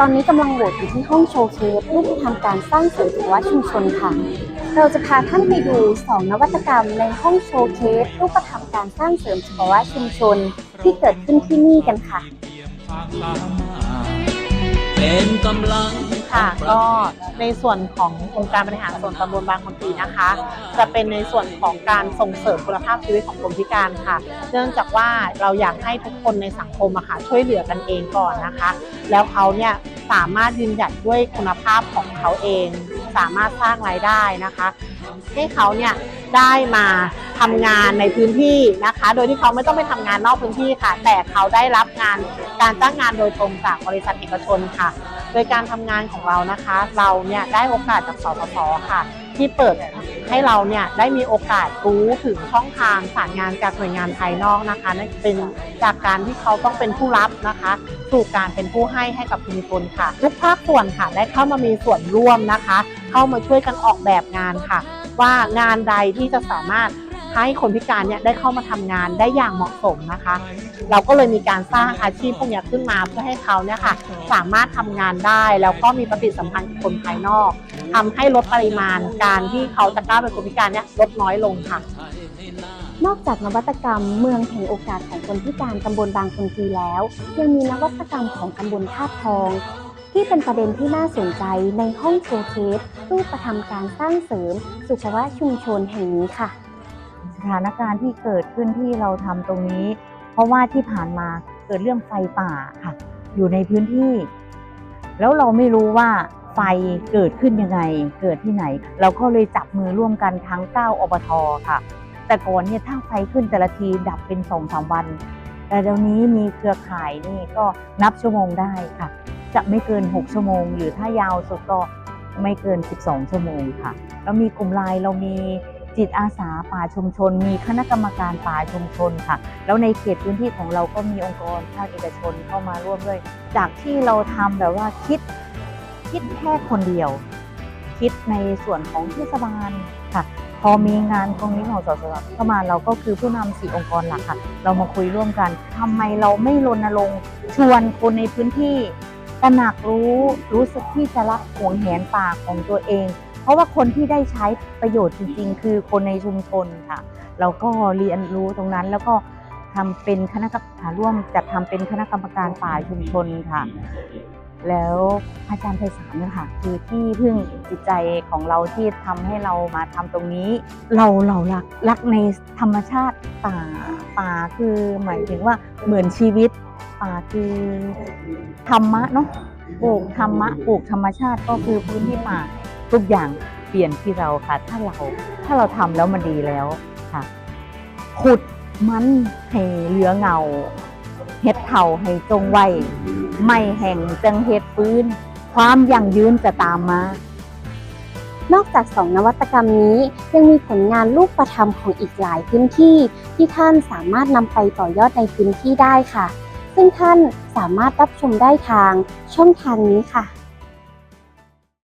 ตอนนี้กำลังโหวตอยู่ที่ห้องโชว์เคสรูปธรทำการสร้างเสริมภาวะชุมชนค่ะ เราจะพาท่านไปดู 2 นวัตกรรมในห้องโชว์เคสรูปธรรมการสร้างเสริมภาวะชุมชนที่เกิดขึ้นที่นี่กันค่ะเป็นกำลัง ค่ะก็ในส่วนขององค์การบริหารส่วนตำบลบางคนตีนะคะ จะเป็นในส่วนของการส่งเสริมคุณภาพชีวิตของคนพิการค่ะ เนื่องจากว่าเราอยากให้ทุกคนในสังคมอะค่ะช่วยเหลือกันเองก่อนนะคะ แล้วเขาเนี่ยสามารถยืนหยัดด้วยคุณภาพของเขาเอง สามารถสร้างรายได้นะคะ ให้เขาเนี่ยได้มาทำงานในพื้นที่นะคะ โดยที่เขาไม่ต้องไปทำงานนอกพื้นที่ค่ะ แต่เขาได้รับงานการจ้างงานโดยตรงจากบริษัทเอกชนค่ะ โดยการทำงานของเรานะคะ เราเนี่ยได้โอกาสจากสสสค่ะ ที่เปิดให้เราเนี่ยได้มีโอกาสรู้ถึงช่องทางสารงานจากหน่วยงานภายนอกนะคะนั่นเป็นจากการที่เขาต้องเป็นผู้รับนะคะสู่การเป็นผู้ให้ให้กับชุมชนค่ะ ทุกภาคส่วนค่ะได้เข้ามามีส่วนร่วมนะคะ เข้ามาช่วยกันออกแบบงานค่ะ ว่างานใดที่จะสามารถ ให้คนพิการเนี่ยได้เข้ามาทำงานได้อย่างเหมาะสมนะคะ เราก็เลยมีการสร้างอาชีพพวกนี้ขึ้นมาเพื่อให้เขาเนี่ยค่ะสามารถทำงานได้แล้วก็มีปฏิสัมพันธ์กับคนภายนอกทำให้ลดปริมาณการที่เขาจะกล้าเป็นคนพิการเนี่ยลดน้อยลงค่ะนอกจากนวัตกรรมเมืองแห่งโอกาสของคนพิการตำบลบางคนทีแล้ว ยังมีนวัตกรรมของตำบลท่าทอง ที่เป็นประเด็นที่น่าสนใจในห้องโชว์เคสรูปธรรมการสร้างเสริม สุขภาวะชุมชนแห่งนี้ค่ะ สถานการณ์ที่เกิดขึ้นที่เราทำตรงนี้ เพราะว่าที่ผ่านมาเกิดเรื่องไฟป่าค่ะ อยู่ในพื้นที่ แล้วเราไม่รู้ว่าไฟเกิดขึ้นยังไง เกิดที่ไหน เราก็เลยจับมือร่วมกันทั้ง 9 อบทค่ะ แต่ก่อนเนี่ยถ้าไฟขึ้นแต่ละทีดับเป็นสองสามวัน แต่เดี๋ยวนี้มีเครือข่ายนี่ก็นับชั่วโมงได้ค่ะ จะไม่เกิน 6 ชั่วโมง หรือถ้ายาวสุดก็ไม่เกิน 12 ชั่วโมงค่ะ เรามีกลุ่มไลน์เรามี จิตอาสาป่าชุมชน มีคณะกรรมการป่าชุมชนค่ะ แล้วในเขตพื้นที่ของเราก็มีองค์กรภาคเอกชนเข้ามาร่วมด้วย จากที่เราทำแบบว่าคิดคิดแค่คนเดียว คิดในส่วนของเทศบาลค่ะ พอมีงานตรงนี้ของสสเข้ามาเราก็คือผู้นำสี่องค์กรหลักค่ะ เรามาคุยร่วมกันทำไมเราไม่รณรงค์ชวนคนในพื้นที่ตระหนักรู้รู้สึกที่จะรักหวงแหนป่าของตัวเอง เพราะว่าคนที่ได้ใช้ประโยชน์จริงๆ คือคนในชุมชนค่ะ เราก็เรียนรู้ตรงนั้นแล้วก็ทำเป็นคณะกรรมการร่วมจัดทำเป็นคณะกรรมการป่าชุมชนค่ะ แล้วอาจารย์ไพศาลเนี่ยค่ะคือที่พึ่งจิตใจของเราที่ทำให้เรามาทำตรงนี้ เราเรารักรักในธรรมชาติป่าป่าคือหมายถึงว่าเหมือนชีวิตป่าคือธรรมะเนาะปลูกธรรมะปลูกธรรมชาติก็คือพื้นที่ป่า ทุกอย่างเปลี่ยนที่เราค่ะ ถ้าเราถ้าเราทำแล้วมันดีแล้วค่ะ ขุดมันให้เหลือเงาเฮ็ดเข่าให้จงไว้ไม่แห่งจังเฮ็ดฟื้น ความยั่งยืนจะตามมานอกจาก2นวัตกรรมนี้ยังมีผลงานรูกปธรรมของอีกหลายพื้นที่ที่ท่านสามารถนำไปต่อยอดในพื้นที่ได้ค่ะ ซึ่งท่านสามารถรับชมได้ทางช่องทางนี้ค่ะ